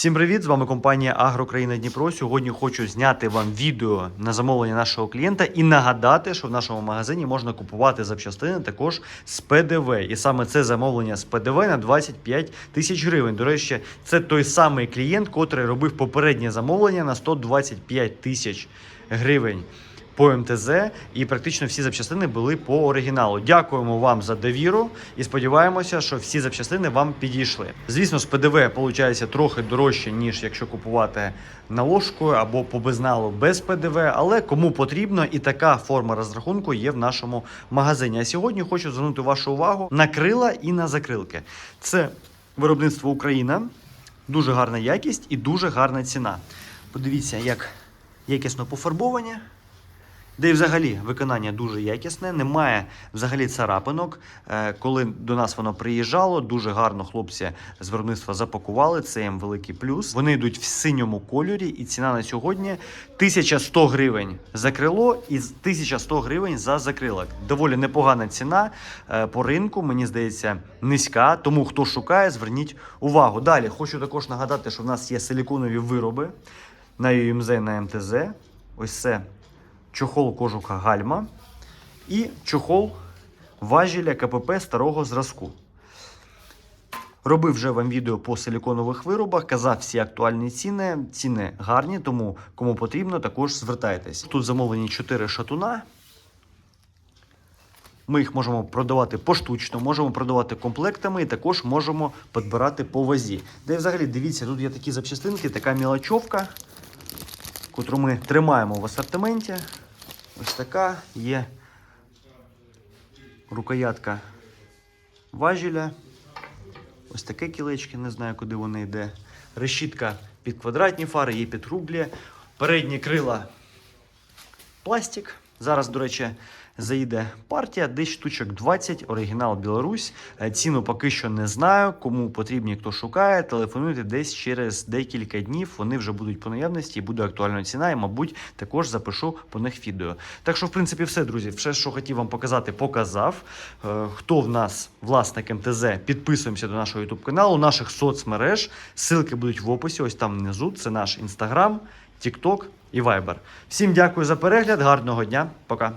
Всім привіт! З вами компанія Агрокраїна Дніпро. Сьогодні хочу зняти вам відео на замовлення нашого клієнта і нагадати, що в нашому магазині можна купувати запчастини також з ПДВ. І саме це замовлення з ПДВ на 25 тисяч гривень. До речі, це той самий клієнт, котрий робив попереднє замовлення на 125 тисяч гривень. По МТЗ і практично всі запчастини були по оригіналу. Дякуємо вам за довіру і сподіваємося, що всі запчастини вам підійшли. Звісно, з ПДВ виходить трохи дорожче, ніж якщо купувати наложкою або по безналу без ПДВ. Але кому потрібно, і така форма розрахунку є в нашому магазині. А сьогодні хочу звернути вашу увагу на крила і на закрилки. Це виробництво Україна, дуже гарна якість і дуже гарна ціна. Подивіться, як якісно пофарбовані. Де і взагалі виконання дуже якісне, немає взагалі царапинок. Е, Коли до нас воно приїжджало, дуже гарно хлопці з виробництва запакували. Це їм великий плюс. Вони йдуть в синьому кольорі, і ціна на сьогодні 1100 гривень за крило і 1100 гривень за закрилок. Доволі непогана ціна е, по ринку. Мені здається, низька. Тому хто шукає, зверніть увагу. Далі хочу також нагадати, що в нас є силіконові вироби на UMZ, на МТЗ. Ось це чохол кожуха гальма і чохол важеля КПП старого зразку. Робив вже вам відео по силіконових виробах, казав всі актуальні ціни. Ціни гарні, тому кому потрібно, також звертайтесь. Тут замовлені 4 шатуна. Ми їх можемо продавати поштучно, можемо продавати комплектами і також можемо підбирати по вазі. Де взагалі дивіться, тут є такі запчастинки, така мілочовка, котру ми тримаємо в асортименті. Ось така є рукоятка важеля. Ось таке кілечки, не знаю, куди воно йде. Решітка під квадратні фари, є під рублі. Передні крила пластик. Зараз, до речі, заїде партія, десь штучок 20, оригінал Білорусь. Е, Ціну поки що не знаю. Кому потрібні, хто шукає, телефонуйте десь через декілька днів. Вони вже будуть по наявності буде актуальна ціна. І, мабуть, також запишу по них відео. Так що, в принципі, все, друзі, все, що хотів вам показати, показав. Е, Хто в нас власник МТЗ, підписуємося до нашого YouTube каналу, наших соцмереж. Ссылки будуть в описі. Ось там внизу. Це наш інстаграм, TikTok і Viber. Всім дякую за перегляд. Гарного дня. Пока.